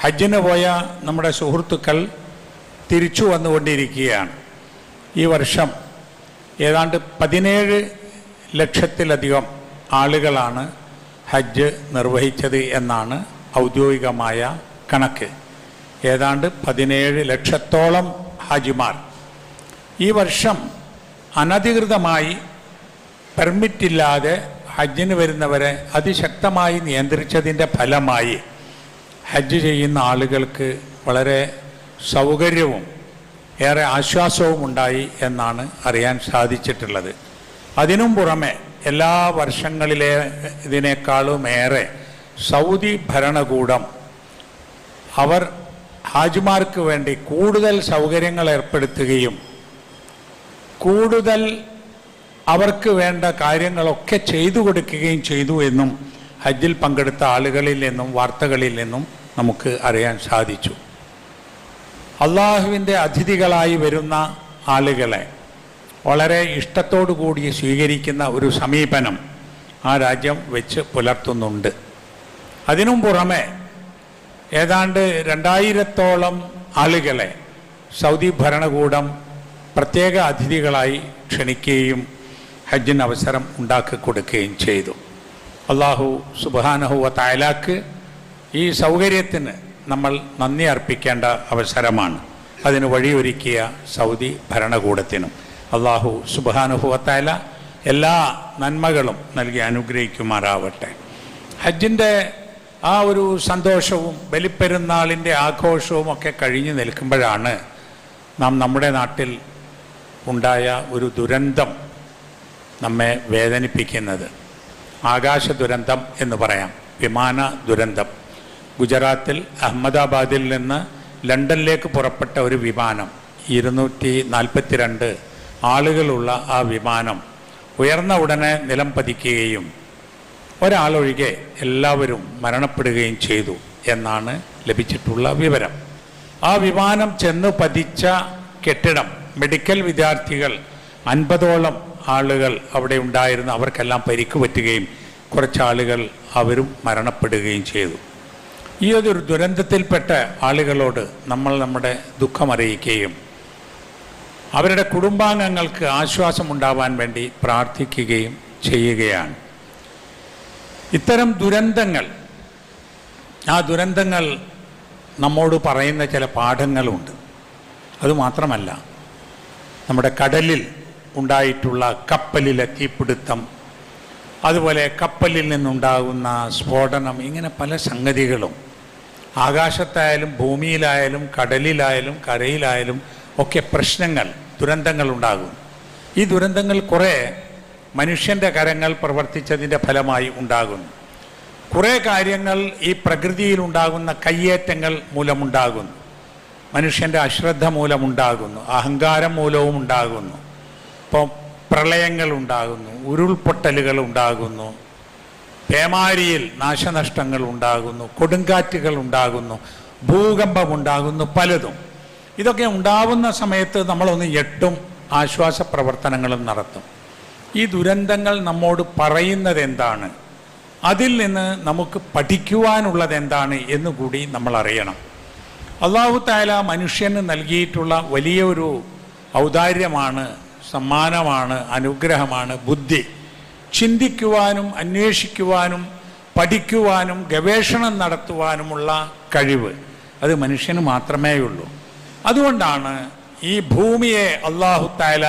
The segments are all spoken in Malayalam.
ഹജ്ജിന് പോയ നമ്മുടെ സുഹൃത്തുക്കൾ തിരിച്ചു വന്നുകൊണ്ടിരിക്കുകയാണ്. ഈ വർഷം ഏതാണ്ട് പതിനേഴ് ലക്ഷത്തിലധികം ആളുകളാണ് ഹജ്ജ് നിർവഹിച്ചത് എന്നാണ് ഔദ്യോഗികമായ കണക്ക്. ഏതാണ്ട് പതിനേഴ് ലക്ഷത്തോളം ഹാജിമാർ. ഈ വർഷം അനധികൃതമായി പെർമിറ്റില്ലാതെ ഹജ്ജിന് വരുന്നവരെ അതിശക്തമായി നിയന്ത്രിച്ചതിന്റെ ഫലമായി ഹജ്ജ് ചെയ്യുന്ന ആളുകൾക്ക് വളരെ സൗകര്യവും ഏറെ ആശ്വാസവും ഉണ്ടായി എന്നാണ് അറിയാൻ സാധിച്ചിട്ടുള്ളത്. അതിനും പുറമെ എല്ലാ വർഷങ്ങളിലെ ഇതിനേക്കാളും ഏറെ സൗദി ഭരണകൂടം അവർ ഹാജിമാർക്ക് വേണ്ടി കൂടുതൽ സൗകര്യങ്ങൾ ഏർപ്പെടുത്തുകയും കൂടുതൽ അവർക്ക് വേണ്ട കാര്യങ്ങളൊക്കെ ചെയ്തു കൊടുക്കുകയും ചെയ്തു എന്നും ഹജ്ജിൽ പങ്കെടുത്ത ആളുകളിൽ നിന്നും വാർത്തകളിൽ നിന്നും നമുക്ക് അറിയാൻ സാധിച്ചു. അള്ളാഹുവിന്റെ അതിഥികളായി വരുന്ന ആളുകളെ വളരെ ഇഷ്ടത്തോടു കൂടി സ്വീകരിക്കുന്ന ഒരു സമീപനം ആ രാജ്യം വെച്ച് പുലർത്തുന്നുണ്ട്. അതിനും പുറമെ ഏതാണ്ട് രണ്ടായിരത്തോളം ആളുകളെ സൗദി ഭരണകൂടം പ്രത്യേക അതിഥികളായി ക്ഷണിക്കുകയും ഹജ്ജിന് അവസരം ഉണ്ടാക്കി കൊടുക്കുകയും ചെയ്തു. അള്ളാഹു സുബാനഹുവ തായലാക്ക് ഈ സൗകര്യത്തിന് നമ്മൾ നന്ദി അർപ്പിക്കേണ്ട അവസരമാണ്. അതിന് വഴിയൊരുക്കിയ സൗദി ഭരണകൂടത്തിനും. അള്ളാഹു സുബാനുഭവത്തായ എല്ലാ നന്മകളും നൽകി അനുഗ്രഹിക്കുമാറാവട്ടെ. ഹജ്ജിന്റെ ആ ഒരു സന്തോഷവും ബലിപ്പെരുന്നാളിന്റെ ആഘോഷവും ഒക്കെ കഴിഞ്ഞു നിൽക്കുമ്പോഴാണ് നാം നമ്മുടെ നാട്ടിൽ ഉണ്ടായ ഒരു ദുരന്തം നമ്മെ വേദനിപ്പിക്കുന്നത്. ആകാശ ദുരന്തം എന്ന് പറയാം. വിമാന ദുരന്തം. ഗുജറാത്തിൽ അഹമ്മദാബാദിൽ നിന്ന് ലണ്ടനിലേക്ക് പുറപ്പെട്ട ഒരു വിമാനം ഇരുന്നൂറ്റി നാൽപ്പത്തിരണ്ട് ആളുകളുള്ള ആ വിമാനം ഉയർന്ന ഉടനെ നിലം പതിക്കുകയും ഒരാളൊഴികെ എല്ലാവരും മരണപ്പെടുകയും ചെയ്തു എന്നാണ് ലഭിച്ചിട്ടുള്ള വിവരം. ആ വിമാനം ചെന്ന് പതിച്ച കെട്ടിടം മെഡിക്കൽ വിദ്യാർത്ഥികൾ അൻപതോളം ആളുകൾ അവിടെ ഉണ്ടായിരുന്നു. അവർക്കെല്ലാം പരിക്ക് പറ്റുകയും കുറച്ചാളുകൾ അവരും മരണപ്പെടുകയും ചെയ്തു. ഈ ഒരു ദുരന്തത്തിൽപ്പെട്ട ആളുകളോട് നമ്മൾ നമ്മുടെ ദുഃഖമറിയിക്കുകയും അവരുടെ കുടുംബാംഗങ്ങൾക്ക് ആശ്വാസമുണ്ടാവാൻ വേണ്ടി പ്രാർത്ഥിക്കുകയും ചെയ്യുകയാണ്. ഇത്തരം ദുരന്തങ്ങൾ ആ ദുരന്തങ്ങൾ നമ്മോട് പറയുന്ന ചില പാഠങ്ങളുണ്ട്. അതുമാത്രമല്ല നമ്മുടെ കടലിൽ ഉണ്ടായിട്ടുള്ള കപ്പലിലെ തീപിടുത്തം അതുപോലെ കപ്പലിൽ നിന്നുണ്ടാകുന്ന സ്ഫോടനം ഇങ്ങനെ പല സംഗതികളും ആകാശത്തായാലും ഭൂമിയിലായാലും കടലിലായാലും കരയിലായാലും ഒക്കെ പ്രശ്നങ്ങൾ ദുരന്തങ്ങൾ ഉണ്ടാകും. ഈ ദുരന്തങ്ങൾ കുറേ മനുഷ്യന്റെ കരങ്ങൾ പ്രവർത്തിച്ചതിന്റെ ഫലമായി ഉണ്ടാകുന്നു. കുറേ കാര്യങ്ങൾ ഈ പ്രകൃതിയിൽ ഉണ്ടാകുന്ന കയ്യേറ്റങ്ങൾ മൂലമുണ്ടാകുന്നു. മനുഷ്യന്റെ അശ്രദ്ധ മൂലമുണ്ടാകുന്നു അഹങ്കാരം മൂലവും ഉണ്ടാകുന്നു. ഇപ്പോൾ പ്രളയങ്ങൾ ഉണ്ടാകുന്നു ഉരുൾപൊട്ടലുകൾ ഉണ്ടാകുന്നു. പേമാരിയിൽ നാശനഷ്ടങ്ങൾ ഉണ്ടാകുന്നു കൊടുങ്കാറ്റുകൾ ഉണ്ടാകുന്നു ഭൂകമ്പം ഉണ്ടാകുന്നു പലതും. ഇതൊക്കെ ഉണ്ടാവുന്ന സമയത്ത് നമ്മളൊന്ന് എട്ടും ആശ്വാസ പ്രവർത്തനങ്ങളും നടത്തും. ഈ ദുരന്തങ്ങൾ നമ്മോട് പറയുന്നത് എന്താണ് അതിൽ നിന്ന് നമുക്ക് പഠിക്കുവാനുള്ളത് എന്താണ് എന്നുകൂടി നമ്മൾ അറിയണം. അള്ളാഹു താല മനുഷ്യന് നൽകിയിട്ടുള്ള വലിയൊരു ഔദാര്യമാണ് സമ്മാനമാണ് അനുഗ്രഹമാണ് ബുദ്ധി. ചിന്തിക്കുവാനും അന്വേഷിക്കുവാനും പഠിക്കുവാനും ഗവേഷണം നടത്തുവാനുമുള്ള കഴിവ് അത് മനുഷ്യന് മാത്രമേ ഉള്ളൂ അതുകൊണ്ടാണ് ഈ ഭൂമിയെ അള്ളാഹു താല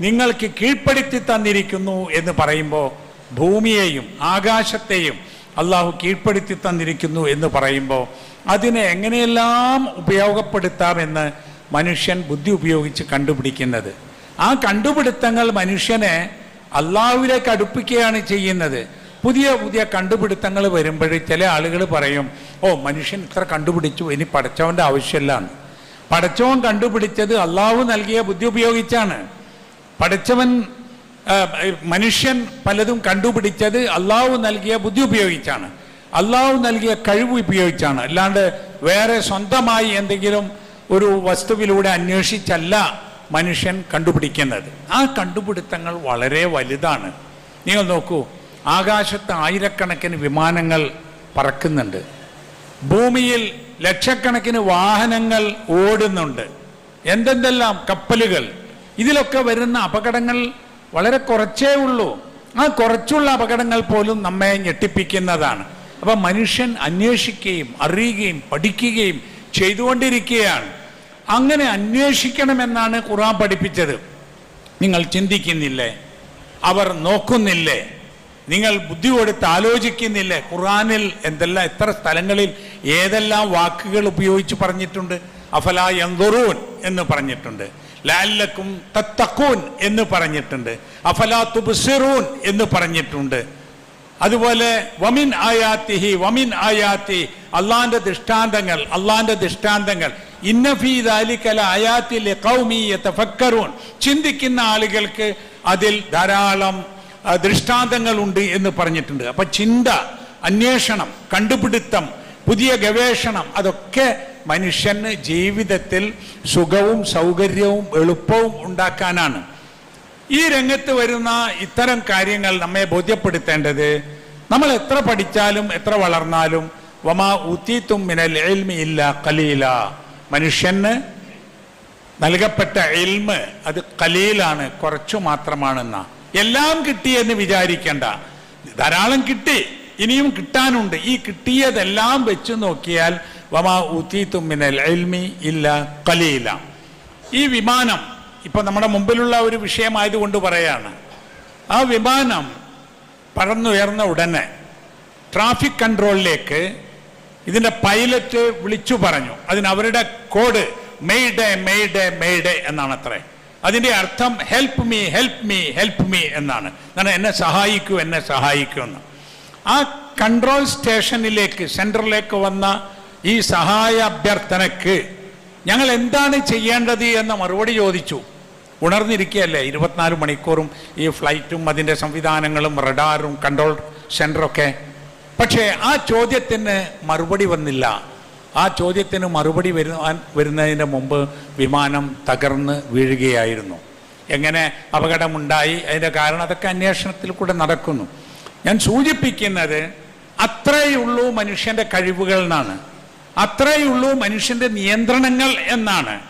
നിങ്ങൾക്ക് കീഴ്പ്പെടുത്തി തന്നിരിക്കുന്നു എന്ന് പറയുമ്പോൾ ഭൂമിയെയും ആകാശത്തെയും അള്ളാഹു കീഴ്പ്പെടുത്തി തന്നിരിക്കുന്നു എന്ന് പറയുമ്പോൾ അതിനെ എങ്ങനെയെല്ലാം ഉപയോഗപ്പെടുത്താമെന്ന് മനുഷ്യൻ ബുദ്ധി ഉപയോഗിച്ച് കണ്ടുപിടിക്കുന്നത്. ആ കണ്ടുപിടുത്തങ്ങൾ മനുഷ്യനെ അള്ളാഹുവിലേക്ക് അടുപ്പിക്കുകയാണ് ചെയ്യുന്നത്. പുതിയ പുതിയ കണ്ടുപിടുത്തങ്ങൾ വരുമ്പോൾ ചില ആളുകൾ പറയും ഓ മനുഷ്യൻ ഇത്ര കണ്ടുപിടിച്ചു ഇനി പടച്ചവന്റെ ആവശ്യമില്ലാണ് പടച്ചവൻ കണ്ടുപിടിച്ചത് അള്ളാഹു നൽകിയ ബുദ്ധി ഉപയോഗിച്ചാണ്. പടച്ചവൻ മനുഷ്യൻ പലതും കണ്ടുപിടിച്ചത് അള്ളാഹു നൽകിയ ബുദ്ധി ഉപയോഗിച്ചാണ്. അള്ളാഹു നൽകിയ കഴിവ് ഉപയോഗിച്ചാണ്. അല്ലാണ്ട് വേറെ സ്വന്തമായി എന്തെങ്കിലും ഒരു വസ്തുവിലൂടെ അന്വേഷിച്ചല്ല. മനുഷ്യൻ കണ്ടുപിടിക്കുന്നത്. ആ കണ്ടുപിടുത്തങ്ങൾ വളരെ വലുതാണ്. നിങ്ങൾ നോക്കൂ ആകാശത്ത് ആയിരക്കണക്കിന് വിമാനങ്ങൾ പറക്കുന്നുണ്ട്. ഭൂമിയിൽ ലക്ഷക്കണക്കിന് വാഹനങ്ങൾ ഓടുന്നുണ്ട്. എന്തെന്തെല്ലാം കപ്പലുകൾ. ഇതിലൊക്കെ വരുന്ന അപകടങ്ങൾ വളരെ കുറച്ചേ ഉള്ളൂ. ആ കുറച്ചുള്ള അപകടങ്ങൾ പോലും നമ്മെ ഞെട്ടിപ്പിക്കുന്നതാണ്. അപ്പം മനുഷ്യൻ അന്വേഷിക്കുകയും അറിയുകയും പഠിക്കുകയും ചെയ്തുകൊണ്ടിരിക്കുകയാണ്. അങ്ങനെ അന്വേഷിക്കണമെന്നാണ് ഖുറാൻ പഠിപ്പിച്ചത്. നിങ്ങൾ ചിന്തിക്കുന്നില്ലേ? അവർ നോക്കുന്നില്ലേ? നിങ്ങൾ ബുദ്ധി കൊടുത്ത് ആലോചിക്കുന്നില്ലേ? ഖുറാനിൽ എന്തെല്ലാം എത്ര സ്ഥലങ്ങളിൽ ഏതെല്ലാം വാക്കുകൾ ഉപയോഗിച്ച് പറഞ്ഞിട്ടുണ്ട്? അഫല യന്തുറൂൻ എന്ന് പറഞ്ഞിട്ടുണ്ട്. ലാലക്കും തത്തക്കൂൻ എന്ന് പറഞ്ഞിട്ടുണ്ട്. അഫല തുബ്സിറൂൻ എന്ന് പറഞ്ഞിട്ടുണ്ട്. അതുപോലെ വമിൻ ആയാത്തിഹി വമിൻ ആയാത്തി അള്ളാന്റെ ദൃഷ്ടാന്തങ്ങൾ അള്ളാന്റെ ദൃഷ്ടാന്തങ്ങൾ ചിന്തിക്കുന്ന ആളുകൾക്ക് അതിൽ ധാരാളം ദൃഷ്ടാന്തങ്ങൾ ഉണ്ട് എന്ന് പറഞ്ഞിട്ടുണ്ട്. അപ്പൊ ചിന്ത അന്വേഷണം കണ്ടുപിടുത്തം പുതിയ ഗവേഷണം അതൊക്കെ മനുഷ്യന് ജീവിതത്തിൽ സുഖവും സൗകര്യവും എളുപ്പവും ഉണ്ടാക്കാനാണ്. ഈ രംഗത്ത് വരുന്ന ഇത്തരം കാര്യങ്ങൾ നമ്മെ ബോധ്യപ്പെടുത്തേണ്ടത് നമ്മൾ എത്ര പഠിച്ചാലും എത്ര വളർന്നാലും വമാ ഊത്തീത്തും മിനൽ ഇല്ല കലീല മനുഷ്യന് നൽകപ്പെട്ട എൽമ് അത് കലയിലാണ് കുറച്ചു മാത്രമാണെന്ന. എല്ലാം കിട്ടിയെന്ന് വിചാരിക്കേണ്ട. ധാരാളം കിട്ടി ഇനിയും കിട്ടാനുണ്ട്. ഈ കിട്ടിയതെല്ലാം വെച്ച് നോക്കിയാൽ വമാ ഉത്തീത്തും മിനൽ ഇൽമി ഇല്ല കലയില ഈ വിമാനം ഇപ്പൊ നമ്മുടെ മുമ്പിലുള്ള ഒരു വിഷയമായതുകൊണ്ട് പറയാണ് ആ വിമാനം പറന്നുയർന്ന ഉടനെ ട്രാഫിക് കൺട്രോളിലേക്ക് ഇതിന്റെ പൈലറ്റ് വിളിച്ചു പറഞ്ഞു. അതിന് അവരുടെ കോഡ് മെയ്ഡേ മെയ്ഡേ മെയ്ഡേ എന്നാണ് അത്രേ. അതിന്റെ അർത്ഥം help me help me help me എന്നാണ്. കാരണം എന്നെ സഹായിക്കൂ എന്നെ സഹായിക്കൂ എന്ന്. ആ കൺട്രോൾ സ്റ്റേഷനിലേക്ക് സെൻട്രലിലേക്ക് വന്ന ഈ സഹായ അഭ്യർത്ഥനക്ക് ഞങ്ങൾ എന്താണ് ചെയ്യേണ്ടത് എന്ന മറുപടി ചോദിച്ചു. ഉണർന്നിരിക്കുകയല്ലേ? ഇരുപത്തിനാല് മണിക്കൂറും ഈ ഫ്ലൈറ്റും അതിന്റെ സംവിധാനങ്ങളും റഡാറും കൺട്രോൾ സെന്ററൊക്കെ പക്ഷേ ആ ചോദ്യത്തിന് മറുപടി വന്നില്ല. ആ ചോദ്യത്തിന് മറുപടി വരുവാൻ വരുന്നതിന് മുമ്പ് വിമാനം തകർന്ന് വീഴുകയായിരുന്നു. എങ്ങനെ അപകടമുണ്ടായി? അതിന്റെ കാരണം അതൊക്കെ അന്വേഷണത്തിൽ കൂടെ നടക്കുന്നു. ഞാൻ സൂചിപ്പിക്കുന്നത് അത്രയുള്ളൂ മനുഷ്യന്റെ കഴിവുകൾ എന്നാണ്. അത്രയുള്ളൂ മനുഷ്യന്റെ നിയന്ത്രണങ്ങൾ എന്നാണ്.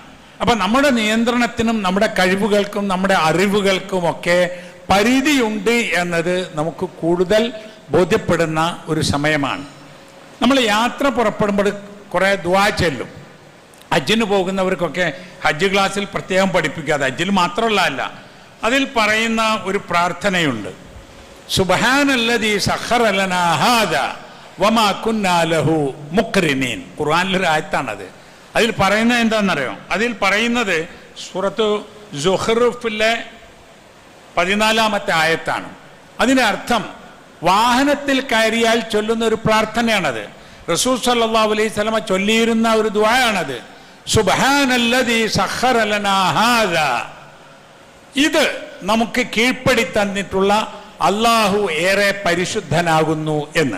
അപ്പം നമ്മുടെ നിയന്ത്രണത്തിനും നമ്മുടെ കഴിവുകൾക്കും നമ്മുടെ അറിവുകൾക്കും ഒക്കെ പരിധിയുണ്ട് എന്നത് നമുക്ക് കൂടുതൽ ബോധ്യപ്പെടുന്ന ഒരു സമയമാണ്. നമ്മൾ യാത്ര പുറപ്പെടുമ്പോൾ കുറേ ദ്വാ ചെല്ലും. ഹജ്ജിന് പോകുന്നവർക്കൊക്കെ ഹജ്ജ് ക്ലാസ്സിൽ പ്രത്യേകം പഠിപ്പിക്കുക. അത് ഹജ്ജിൽ മാത്രമല്ല അല്ല അതിൽ പറയുന്ന ഒരു പ്രാർത്ഥനയുണ്ട്. സുബഹാനല്ലദീ സഖറലനാ ഹാദ വമാ മുക്രിനീൻ ഖുർആാനിലൊരു ആയത്താണത്. അതിൽ പറയുന്നത് എന്താണെന്നറിയോ? അതിൽ പറയുന്നത് സൂറത്ത് ജുഹറുഫിലെ പതിനാലാമത്തെ ആയത്താണ്. അതിനർത്ഥം വാഹനത്തിൽ കയറിയാൽ ചൊല്ലുന്ന ഒരു പ്രാർത്ഥനയാണത്. റസൂൽ സല്ലാ അലൈഹി സ്വലമ ചൊല്ലിയിരുന്ന ഒരു ദ്വായാണത് ഹാദാ. ഇത് നമുക്ക് കീഴ്പ്പടി തന്നിട്ടുള്ള അള്ളാഹു ഏറെ പരിശുദ്ധനാകുന്നു എന്ന്.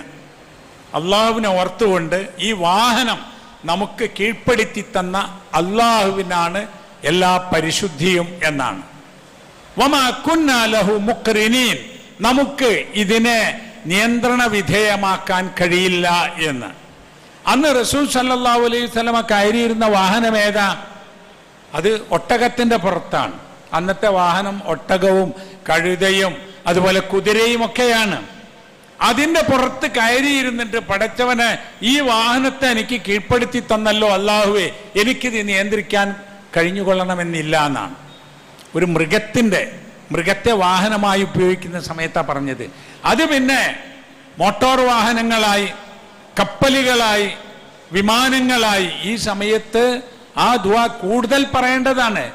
അള്ളാഹുവിനെ ഓർത്തുകൊണ്ട് ഈ വാഹനം നമുക്ക് കീഴ്പ്പെടുത്തി തന്ന അള്ളാഹുവിനാണ് എല്ലാ പരിശുദ്ധിയും എന്നാണ് വമാ കുന്നാ ലഹു മുക്രിനീൻ നമുക്ക് ഇതിനെ നിയന്ത്രണ വിധേയമാക്കാൻ കഴിയില്ല എന്ന്. അന്ന് റസൂൽ സല്ലല്ലാഹു അലൈഹി സ്വലമ കയറിയിരുന്ന വാഹനം ഏതാ? അത് ഒട്ടകത്തിന്റെ പുറത്താണ്. അന്നത്തെ വാഹനം ഒട്ടകവും കഴുതയും അതുപോലെ കുതിരയും ഒക്കെയാണ്. അതിന്റെ പുറത്ത് കയറിയിരുന്നിട്ട് പടച്ചവനെ ഈ വാഹനത്തെ എനിക്ക് കീഴ്പ്പെടുത്തി തന്നല്ലോ അള്ളാഹുവെ എനിക്കിത് നിയന്ത്രിക്കാൻ കഴിഞ്ഞുകൊള്ളണമെന്നില്ല എന്നാണ്. ഒരു മൃഗത്തിന്റെ മൃഗത്തെ വാഹനമായി ഉപയോഗിക്കുന്ന സമയത്താണ് പറഞ്ഞത്. അത് പിന്നെ മോട്ടോർ വാഹനങ്ങളായി കപ്പലുകളായി വിമാനങ്ങളായി ഈ സമയത്ത് ആ ദുവ കൂടുതൽ പറയേണ്ടതാണ്.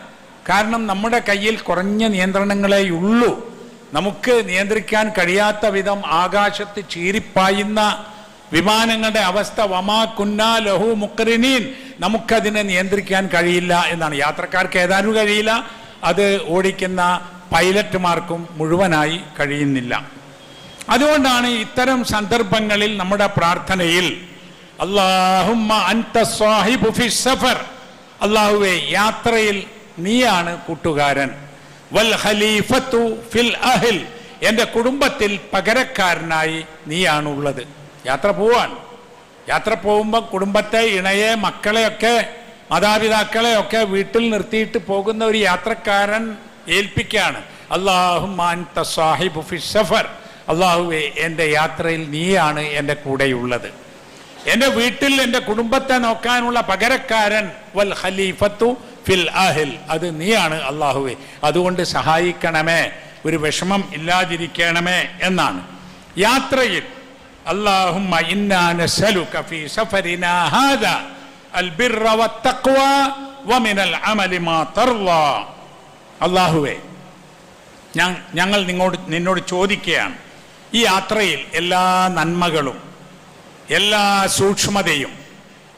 കാരണം നമ്മുടെ കയ്യിൽ കുറഞ്ഞ നിയന്ത്രണങ്ങളേ ഉള്ളൂ. നമുക്ക് നിയന്ത്രിക്കാൻ കഴിയാത്ത വിധം ആകാശത്ത് ചീരിപ്പായുന്ന വിമാനങ്ങളുടെ അവസ്ഥ വമാ കുന്ന ലഹു മുക്കറിനീൻ നമുക്കതിനെ നിയന്ത്രിക്കാൻ കഴിയില്ല എന്നാണ്. യാത്രക്കാർക്ക് ഏതാനും കഴിയില്ല. അത് ഓടിക്കുന്ന പൈലറ്റുമാർക്കും മുഴുവനായി കഴിയുന്നില്ല. അതുകൊണ്ടാണ് ഇത്തരം സന്ദർഭങ്ങളിൽ നമ്മുടെ പ്രാർത്ഥനയിൽ അള്ളാഹുമ്മ അൻത സാഹിബു അള്ളാഹുവെ യാത്രയിൽ നീയാണ് കൂട്ടുകാരൻ. വൽ ഖലീഫത്തു ഫിൽ എന്റെ കുടുംബത്തിൽ പകരക്കാരനായി നീയാണുള്ളത്. യാത്ര പോവാൻ. യാത്ര പോകുമ്പോൾ കുടുംബത്തെ ഇണയെ മക്കളെയൊക്കെ മാതാപിതാക്കളെ ഒക്കെ വീട്ടിൽ നിർത്തിയിട്ട് പോകുന്ന ഒരു യാത്രക്കാരൻ ഏൽപ്പിക്കുകയാണ്. അള്ളാഹു മാൻ സാഹിബ് ഫിസഫർ അള്ളാഹുവെ എന്റെ യാത്രയിൽ നീയാണ് എന്റെ കൂടെയുള്ളത്. എന്റെ വീട്ടിൽ എന്റെ കുടുംബത്തെ നോക്കാനുള്ള പകരക്കാരൻ വൽ ഖലീഫത്തു ഫിൽ അഹിൽ. അത് നീയാണ് അള്ളാഹുവെ അതുകൊണ്ട് സഹായിക്കണമേ. ഒരു വിഷമം ഇല്ലാതിരിക്കണമേ എന്നാണ്. യാത്രയിൽ അള്ളാഹു ഇന്നാന സലു കഫി സഫരിനാഹാദ അള്ളാഹുവേ ഞങ്ങൾ നിങ്ങോട് നിന്നോട് ചോദിക്കുകയാണ്. ഈ യാത്രയിൽ എല്ലാ നന്മകളും എല്ലാ സൂക്ഷ്മതയും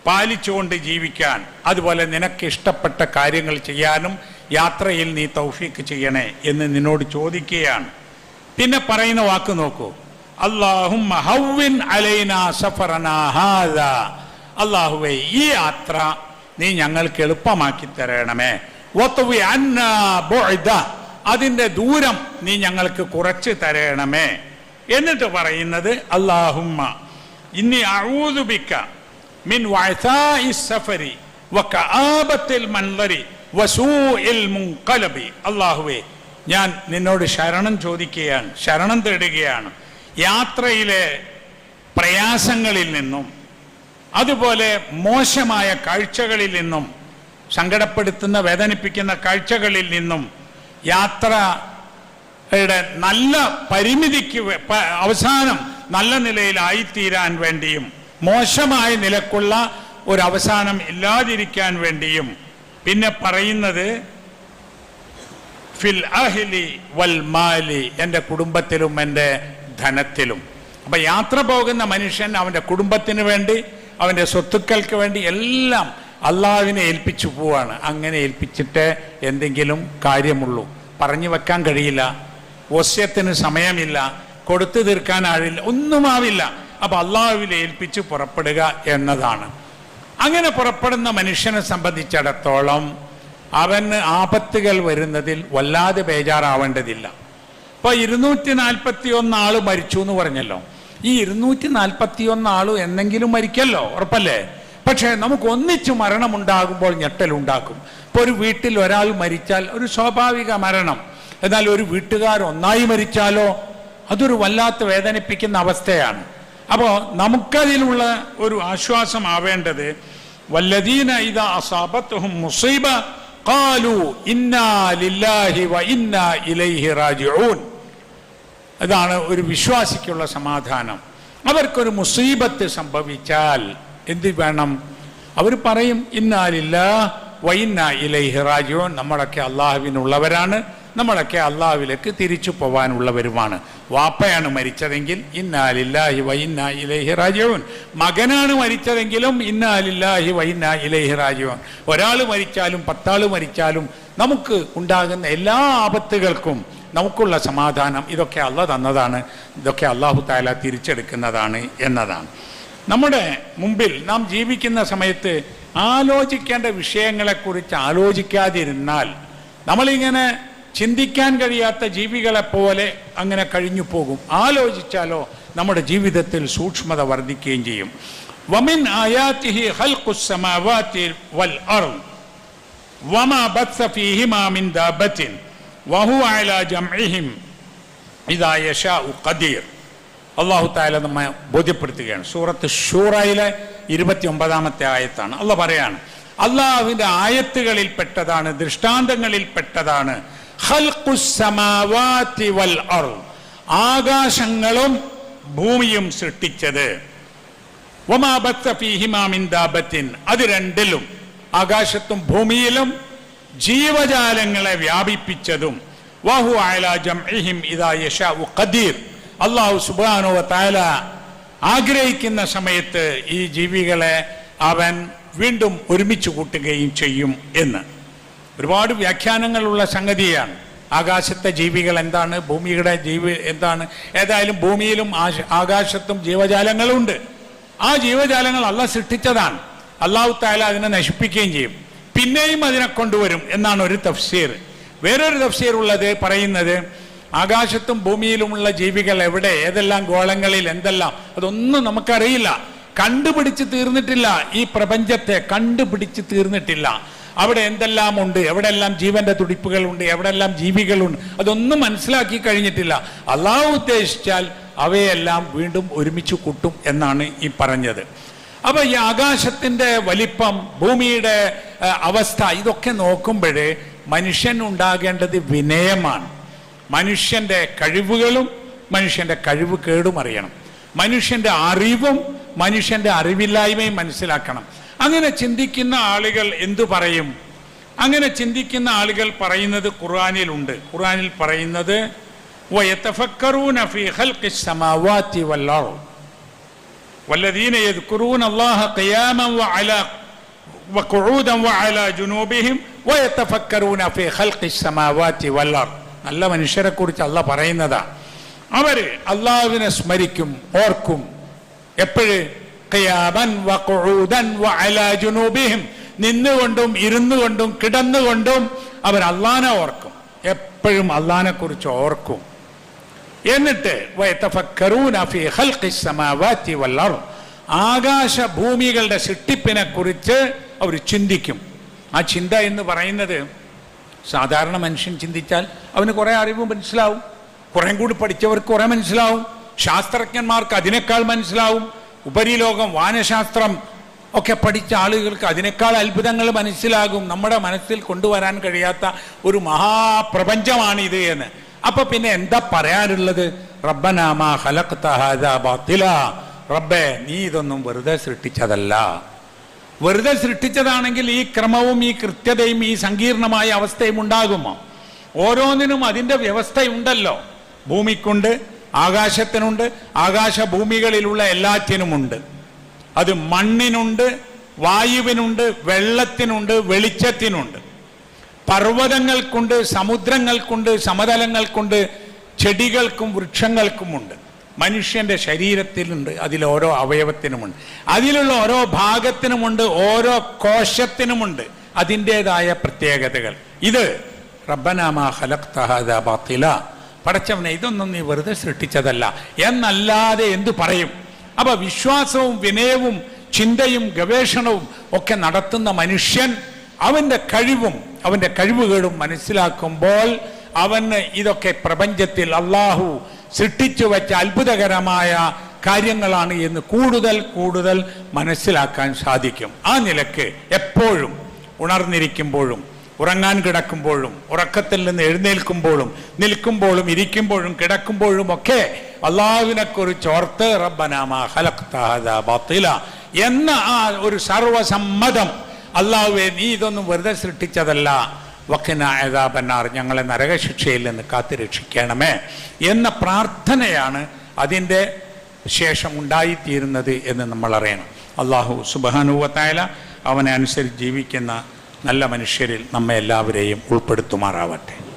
പാലിച്ചുകൊണ്ട് ജീവിക്കാൻ അതുപോലെ നിനക്ക് ഇഷ്ടപ്പെട്ട കാര്യങ്ങൾ ചെയ്യാനും യാത്രയിൽ നീ തൗഫീക്ക് ചെയ്യണേ എന്ന് നിന്നോട് ചോദിക്കുകയാണ്. പിന്നെ പറയുന്ന വാക്ക് നോക്കൂ. അള്ളാഹും അള്ളാഹുവേ ഈ യാത്ര നീ ഞങ്ങൾക്ക് എളുപ്പമാക്കി തരണമേ. അതിന്റെ ദൂരം നീ ഞങ്ങൾക്ക് കുറച്ച് തരണമേ. എന്നിട്ട് പറയുന്നത് അള്ളാഹുമ്മ ഇന്നി അഴൂതുബിക്ക മിൻ സഫരി അള്ളാഹുവേ ഞാൻ നിന്നോട് ശരണം ചോദിക്കുകയാണ് ശരണം തേടുകയാണ്. യാത്രയിലെ പ്രയാസങ്ങളിൽ നിന്നും അതുപോലെ മോശമായ കാഴ്ചകളിൽ നിന്നും സങ്കടപ്പെടുത്തുന്ന വേദനിപ്പിക്കുന്ന കാഴ്ചകളിൽ നിന്നും യാത്രയുടെ നല്ല പരിമിതിക്ക് അവസാനം നല്ല നിലയിലായിത്തീരാൻ വേണ്ടിയും മോശമായ നിലക്കുള്ള ഒരു അവസാനം ഇല്ലാതിരിക്കാൻ വേണ്ടിയും പിന്നെ പറയുന്നത് ഫിൽ അഹിലി വൽ മാലി എന്റെ കുടുംബത്തിലും എന്റെ ധനത്തിലും. അപ്പം യാത്ര പോകുന്ന മനുഷ്യൻ അവന്റെ കുടുംബത്തിന് വേണ്ടി അവന്റെ സ്വത്തുക്കൾക്ക് വേണ്ടി എല്ലാം അള്ളാവിനെ ഏൽപ്പിച്ചു പോവാണ്. അങ്ങനെ ഏൽപ്പിച്ചിട്ട് എന്തെങ്കിലും കാര്യമുള്ളൂ. പറഞ്ഞു വെക്കാൻ കഴിയില്ല. വസ്യത്തിന് സമയമില്ല. കൊടുത്തു തീർക്കാൻ ആഴില്ല ഒന്നുമാവില്ല അപ്പൊ അള്ളാഹുവിനെ ഏൽപ്പിച്ച് പുറപ്പെടുക എന്നതാണ്. അങ്ങനെ പുറപ്പെടുന്ന മനുഷ്യനെ സംബന്ധിച്ചിടത്തോളം അവന് ആപത്തുകൾ വരുന്നതിൽ വല്ലാതെ ബേജാറാവേണ്ടതില്ല. ഇപ്പൊ ഇരുന്നൂറ്റി നാൽപ്പത്തി ഒന്ന് ആൾ മരിച്ചു എന്ന് പറഞ്ഞല്ലോ. ഈ ഇരുന്നൂറ്റി നാൽപ്പത്തി ഒന്ന് എന്നെങ്കിലും മരിക്കല്ലോ ഉറപ്പല്ലേ? പക്ഷേ നമുക്ക് ഒന്നിച്ചു മരണമുണ്ടാകുമ്പോൾ ഞെട്ടലുണ്ടാക്കും ഇപ്പൊ ഒരു വീട്ടിൽ ഒരാൾ മരിച്ചാൽ ഒരു സ്വാഭാവിക മരണം. എന്നാൽ ഒരു വീട്ടുകാർ ഒന്നായി മരിച്ചാലോ? അതൊരു വല്ലാത്ത വേദനിപ്പിക്കുന്ന അവസ്ഥയാണ്. അപ്പോൾ നമുക്കതിലുള്ള ഒരു ആശ്വാസമാവേണ്ടത് വല്ലദീന ഇതാ അസാബത്തുഹും മുസീബ ഖാലു ഇന്നാ ലില്ലാഹി വ ഇന്നാ ഇലൈഹി റാജിഊൻ. അതാണ് ഒരു വിശ്വാസിക്കുള്ള സമാധാനം. അവർക്കൊരു മുസീബത്ത് സംഭവിച്ചാൽ എന്ത് വേണം? അവർ പറയും ഇന്നാലില്ല വൈന്ന ഇലൈഹി റാജിഊൻ. നമ്മളൊക്കെ അള്ളാഹുവിനുള്ളവരാണ്. നമ്മളൊക്കെ അള്ളാഹുവിലേക്ക് തിരിച്ചു പോവാനുള്ളവരുമാണ്. വാപ്പയാണ് മരിച്ചതെങ്കിൽ ഇന്നാലില്ലാഹി വൈന്ന ഇലൈഹി രാജീവൻ മകനാണ് മരിച്ചതെങ്കിലും ഇന്നാലില്ലാഹി വൈന്ന ഇലൈഹി രാജീവൻ ഒരാൾ മരിച്ചാലും പത്താൾ മരിച്ചാലും നമുക്ക് ഉണ്ടാകുന്ന എല്ലാ ആപത്തുകൾക്കും നമുക്കുള്ള സമാധാനം ഇതൊക്കെ അല്ല തന്നതാണ്. ഇതൊക്കെ അള്ളാഹു താല തിരിച്ചെടുക്കുന്നതാണ് എന്നതാണ്. നമ്മുടെ മുമ്പിൽ നാം ജീവിക്കുന്ന സമയത്ത് ആലോചിക്കേണ്ട വിഷയങ്ങളെക്കുറിച്ച് ആലോചിക്കാതിരുന്നാൽ നമ്മളിങ്ങനെ ചിന്തിക്കാൻ കഴിയാത്ത ജീവികളെ പോലെ അങ്ങനെ കഴിഞ്ഞു പോകും. ആലോചിച്ചാലോ നമ്മുടെ ജീവിതത്തിൽ സൂക്ഷ്മത വർദ്ധിക്കുകയും ചെയ്യും. വമിൻ ആയാത്തിഹി ഹൽഖുസ്സമാവാതി വൽ അർദ്. വമാ ബത്സ ഫീഹിമാ മിൻ ഖദീർ. അള്ളാഹു താല നമ്മെ ബോധ്യപ്പെടുത്തുകയാണ്. സൂറത്ത് ഷൂറയിലെ ഇരുപത്തി ഒമ്പതാമത്തെ ആയത്താണ്. അല്ല പറയാണ് അള്ളാഹുവിന്റെ ആയത്തുകളിൽ പെട്ടതാണ് ദൃഷ്ടാന്തങ്ങളിൽ പെട്ടതാണ്. ആകാശങ്ങളും ഭൂമിയും സൃഷ്ടിച്ചത്. അത് രണ്ടിലും ആകാശത്തും ഭൂമിയിലും ജീവജാലങ്ങളെ വ്യാപിപ്പിച്ചതും വഹു ഖദീർ. അല്ലാഹു സുബ്ഹാനഹു വ തആല ആഗ്രഹിക്കുന്ന സമയത്ത് ഈ ജീവികളെ അവൻ വീണ്ടും ഒരുമിച്ച് കൂട്ടുകയും ചെയ്യും എന്ന്. ഒരുപാട് വ്യാഖ്യാനങ്ങളുള്ള സംഗതിയാണ്. ആകാശത്തെ ജീവികൾ എന്താണ്? ഭൂമിയുടെ ജീവി എന്താണ്? ഏതായാലും ഭൂമിയിലും ആകാശത്തും ജീവജാലങ്ങളുണ്ട്. ആ ജീവജാലങ്ങൾ അല്ല സൃഷ്ടിച്ചതാണ്. അള്ളാഹു താല അതിനെ നശിപ്പിക്കുകയും ചെയ്യും. പിന്നെയും അതിനെ കൊണ്ടുവരും എന്നാണ് ഒരു തഫ്സീർ. വേറൊരു തഫ്സീർ ഉള്ളത് പറയുന്നത് ആകാശത്തും ഭൂമിയിലുമുള്ള ജീവികൾ എവിടെ ഏതെല്ലാം ഗോളങ്ങളിൽ എന്തെല്ലാം അതൊന്നും നമുക്കറിയില്ല. കണ്ടുപിടിച്ച് തീർന്നിട്ടില്ല. ഈ പ്രപഞ്ചത്തെ കണ്ടുപിടിച്ച് തീർന്നിട്ടില്ല. അവിടെ എന്തെല്ലാം ഉണ്ട് എവിടെല്ലാം ജീവന്റെ തുടിപ്പുകളുണ്ട് എവിടെല്ലാം ജീവികളുണ്ട് അതൊന്നും മനസ്സിലാക്കി കഴിഞ്ഞിട്ടില്ല. അള്ളാഹു ഉദ്ദേശിച്ചാൽ അവയെല്ലാം വീണ്ടും ഒരുമിച്ച് കൂട്ടും എന്നാണ് ഈ പറഞ്ഞത്. അപ്പൊ ഈ ആകാശത്തിന്റെ വലിപ്പം ഭൂമിയുടെ അവസ്ഥ ഇതൊക്കെ നോക്കുമ്പോഴേ മനുഷ്യൻ ഉണ്ടാകേണ്ടത് വിനയമാണ്. മനുഷ്യന്റെ കഴിവുകളും മനുഷ്യന്റെ കഴിവ് കേടും അറിയണം. മനുഷ്യന്റെ അറിവും മനുഷ്യന്റെ അറിവില്ലായ്മയും മനസ്സിലാക്കണം. അങ്ങനെ ചിന്തിക്കുന്ന ആളുകൾ എന്തു പറയും? അങ്ങനെ ചിന്തിക്കുന്ന ആളുകൾ പറയുന്നത് ഖുർആനിലുണ്ട്. ഖുർആനിൽ പറയുന്നത് والذين يذكرون الله قياما وعلى وقعودا وعلى جنوبهم ويتفكرون في خلق السماوات والأرض നല്ല മനുഷ്യരെ കുറിച്ച് അല്ല പറയുന്നതാ അവര് അള്ളാഹുവിനെ സ്മരിക്കും ഓർക്കും എപ്പോഴ് ഖിയാമൻ വഖുഊദൻ വഅലാ ജുനൂബിഹിം നിന്നുകൊണ്ടും ഇരുന്നുകൊണ്ടും കിടന്നുകൊണ്ടും അവർ അള്ളാനെ ഓർക്കും എപ്പോഴും അള്ളാനെ കുറിച്ച് ഓർക്കും എന്നിട്ട് ആകാശ ഭൂമികളുടെ സൃഷ്ടിപ്പിനെ കുറിച്ച് അവർ ചിന്തിക്കും. ആ ചിന്ത എന്ന് പറയുന്നത് സാധാരണ മനുഷ്യൻ ചിന്തിച്ചാൽ അവന് കുറെ അറിവ് മനസ്സിലാവും. കുറേ കൂടി പഠിച്ചവർക്ക് കുറെ മനസ്സിലാവും. ശാസ്ത്രജ്ഞന്മാർക്ക് അതിനേക്കാൾ മനസ്സിലാവും. ഉപരിലോകം വാനശാസ്ത്രം ഒക്കെ പഠിച്ച ആളുകൾക്ക് അതിനേക്കാൾ അത്ഭുതങ്ങൾ മനസ്സിലാകും. നമ്മുടെ മനസ്സിൽ കൊണ്ടുവരാൻ കഴിയാത്ത ഒരു മഹാപ്രപഞ്ചമാണ് ഇത് എന്ന്. അപ്പൊ പിന്നെ എന്താ പറയാനുള്ളത്? റബ്ബനാമ റബ്ബേ നീ ഇതൊന്നും വെറുതെ സൃഷ്ടിച്ചതല്ല. വെറുതെ സൃഷ്ടിച്ചതാണെങ്കിൽ ഈ ക്രമവും ഈ കൃത്യതയും ഈ സങ്കീർണമായ അവസ്ഥയും ഉണ്ടാകുമോ? ഓരോന്നിനും അതിന്റെ വ്യവസ്ഥയുണ്ടല്ലോ. ഭൂമിക്കുണ്ട് ആകാശത്തിനുണ്ട് ആകാശ ഭൂമികളിലുള്ള എല്ലാറ്റിനുമുണ്ട്. അത് മണ്ണിനുണ്ട് വായുവിനുണ്ട് വെള്ളത്തിനുണ്ട് വെളിച്ചത്തിനുണ്ട്. പർവതങ്ങൾക്കുണ്ട് സമുദ്രങ്ങൾക്കുണ്ട് സമതലങ്ങൾക്കുണ്ട് ചെടികൾക്കും വൃക്ഷങ്ങൾക്കുമുണ്ട്. മനുഷ്യന്റെ ശരീരത്തിലുണ്ട് അതിലോരോ അവയവത്തിനുമുണ്ട്. അതിലുള്ള ഓരോ ഭാഗത്തിനുമുണ്ട് ഓരോ കോശത്തിനുമുണ്ട് അതിന്റെതായ പ്രത്യേകതകൾ. ഇത് റബ്ബനാമ പടച്ചവനെ ഇതൊന്നും നീ വെറുതെ സൃഷ്ടിച്ചതല്ല. എന്നല്ലാതെ എന്തു പറയും? അപ്പൊ വിശ്വാസവും വിനയവും ചിന്തയും ഗവേഷണവും ഒക്കെ നടത്തുന്ന മനുഷ്യൻ അവന്റെ കഴിവും അവന്റെ കഴിവുകളും മനസ്സിലാക്കുമ്പോൾ അവന് ഇതൊക്കെ പ്രപഞ്ചത്തിൽ അള്ളാഹു സൃഷ്ടിച്ചു വെച്ച അത്ഭുതകരമായ കാര്യങ്ങളാണ് എന്ന് കൂടുതൽ കൂടുതൽ മനസ്സിലാക്കാൻ സാധിക്കും. ആ നിലയ്ക്ക് എപ്പോഴും ഉണർന്നിരിക്കുമ്പോഴും ഉറങ്ങാൻ കിടക്കുമ്പോഴും ഉറക്കത്തിൽ നിന്ന് എഴുന്നേൽക്കുമ്പോഴും നിൽക്കുമ്പോഴും ഇരിക്കുമ്പോഴും കിടക്കുമ്പോഴും ഒക്കെ അള്ളാഹുവിനെ കുറിച്ച് ഓർത്ത് റബ്ബനാമ ഹലക് എന്ന ആ ഒരു സർവസമ്മതം അള്ളാഹുവെ നീ ഇതൊന്നും വെറുതെ സൃഷ്ടിച്ചതല്ല. വക്കിന ഏതാപന്നാർ ഞങ്ങളെ നരകശിക്ഷയിൽ നിന്ന് കാത്തു രക്ഷിക്കണമേ എന്ന പ്രാർത്ഥനയാണ് അതിന്റെ ശേഷം ഉണ്ടായിത്തീരുന്നത് എന്ന് നമ്മൾ അറിയണം. അള്ളാഹു സുബാനുവത്തായാല അവനെ അനുസരിച്ച് ജീവിക്കുന്ന നല്ല മനുഷ്യരിൽ നമ്മെ എല്ലാവരെയും ഉൾപ്പെടുത്തുമാറാവട്ടെ.